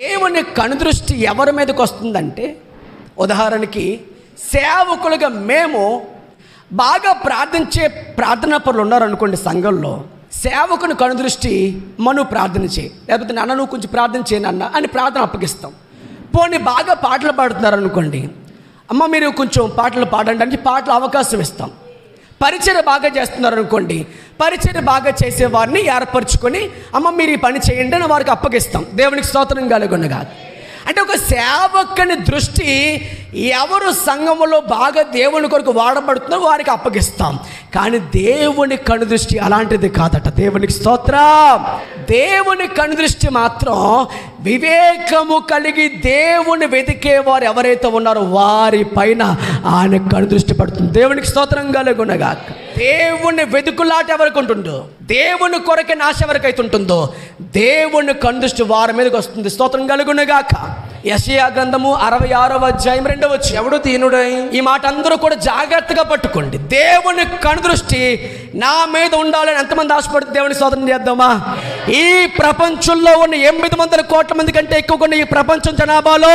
దేవుని కనుదృష్టి ఎవరి మీదకి వస్తుందంటే ఉదాహరణకి సేవకులుగా మేము బాగా ప్రార్థించే ప్రార్థనా పనులు ఉన్నారనుకోండి సంఘంలో సేవకుని కనుదృష్టి మను ప్రార్థన చేయి. లేకపోతే నాన్న నువ్వు కొంచెం ప్రార్థన చేయను అన్న అని ప్రార్థన అప్పగిస్తాం. పోనీ బాగా పాటలు పాడుతున్నారు అనుకోండి అమ్మ మీరు కొంచెం పాటలు పాడండి అని పాటలు అవకాశం ఇస్తాం. పరిచయం బాగా చేస్తున్నారు అనుకోండి పరిచయం బాగా చేసే వారిని ఏర్పరచుకొని అమ్మ మీరు ఈ పని చేయండి అని వారికి అప్పగిస్తాం. దేవునికి స్తోత్రం కలుగునగా. అంటే ఒక సేవకుని దృష్టి ఎవరు సంఘములో బాగా దేవుని కొరకు వాడబడుతుందో వారికి అప్పగిస్తాం. కానీ దేవుని కను దృష్టి అలాంటిది కాదట. దేవునికి స్తోత్రం. దేవుని కను దృష్టి మాత్రం వివేకము కలిగి దేవుని వెతికే వారు ఎవరైతే ఉన్నారో వారి పైన ఆయన కను దృష్టి పడుతుంది. దేవునికి స్తోత్రం కలుగునగా దేవుని వెతుకులాట ఎవరికి ఉంటుందో దేవుని కొరకే నాశ ఎవరికైతే ఉంటుందో దేవుని కను దృష్టి వారి మీదకి వస్తుంది. స్తోత్రం కలుగునగాక. యషయా గ్రంథము అరవై ఆరవ అధ్యాయం రెండవ ఎవడు దీనుడై? ఈ మాట అందరూ కూడా జాగ్రత్తగా పట్టుకోండి. దేవుని కనుదృష్టి నా మీద ఉండాలని ఎంతమంది ఆశపడుతుంది దేవుని స్తోత్రం చేద్దామా? ఈ ప్రపంచంలో ఉన్న ఎనిమిది వందల కోట్ల మంది కంటే ఎక్కువ ఉన్న ఈ ప్రపంచం జనాభాలో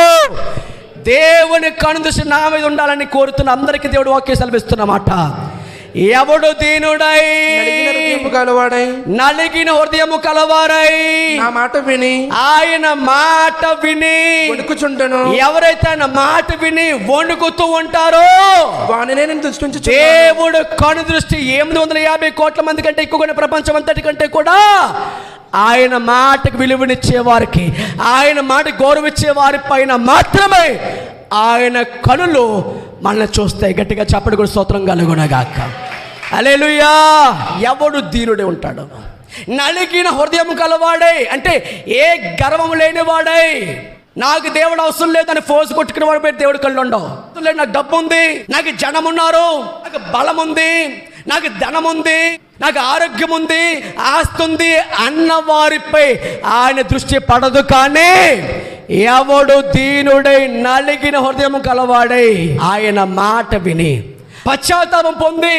దేవుని కనుదృష్టి నా మీద ఉండాలని కోరుతున్న అందరికీ దేవుడు వాక్య సెలవిస్తున్నమాట. ఎవడు దీనుడై నలిగిన హృదయము గలవాడై నలిగిన హృదయము కలవారై నా మాట విని ఆయన మాట విని వణుకుచుండను. ఎవరైతే ఆయన మాట విని వణుకుతూ ఉంటారో వానినే నేను దృష్టించి దేవుడు కను దృష్టి ఎనిమిది వందల యాభై కోట్ల మంది కంటే ఎక్కువ ప్రపంచం అంతటి కంటే కూడా ఆయన మాటకు విలువనిచ్చే వారికి ఆయన మాట గౌరవించే వారి పైన మాత్రమే ఆయన కనులు మనల్ని చూస్తాయి. గట్టిగా చెప్పడం కూడా స్తోత్రం కలుగునగాక. అలేలుయా ఎవడు దీనుడే ఉంటాడు? నలిగిన హృదయం కలవాడై అంటే ఏ గర్వం లేనివాడై. నాకు దేవుడు అవసరం లేదని ఫోర్స్ కొట్టుకునే వాడి పేరు దేవుడు కళ్ళు ఉండవు. లేదు, నాకు డబ్బు ఉంది నాకు జనం ఉన్నారు నాకు బలం ఉంది నాకు ధనం ఉంది నాకు ఆరోగ్యం ఉంది ఆస్తి ఉంది అన్న వారిపై ఆయన దృష్టి పడదు కానీ ఎవడు దీనుడై నలిగిన హృదయం కలవాడై ఆయన మాట విని పశ్చాత్తాపం పొంది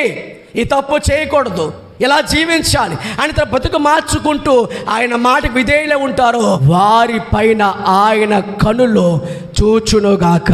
ఈ తప్పు చేయకూడదు. ఇలా జీవించాలి. ఆయన తన బతుకు మార్చుకుంటూ ఆయన మాటకు విధేయులే ఉంటారో. వారి పైన ఆయన కనులు చూచునుగాక.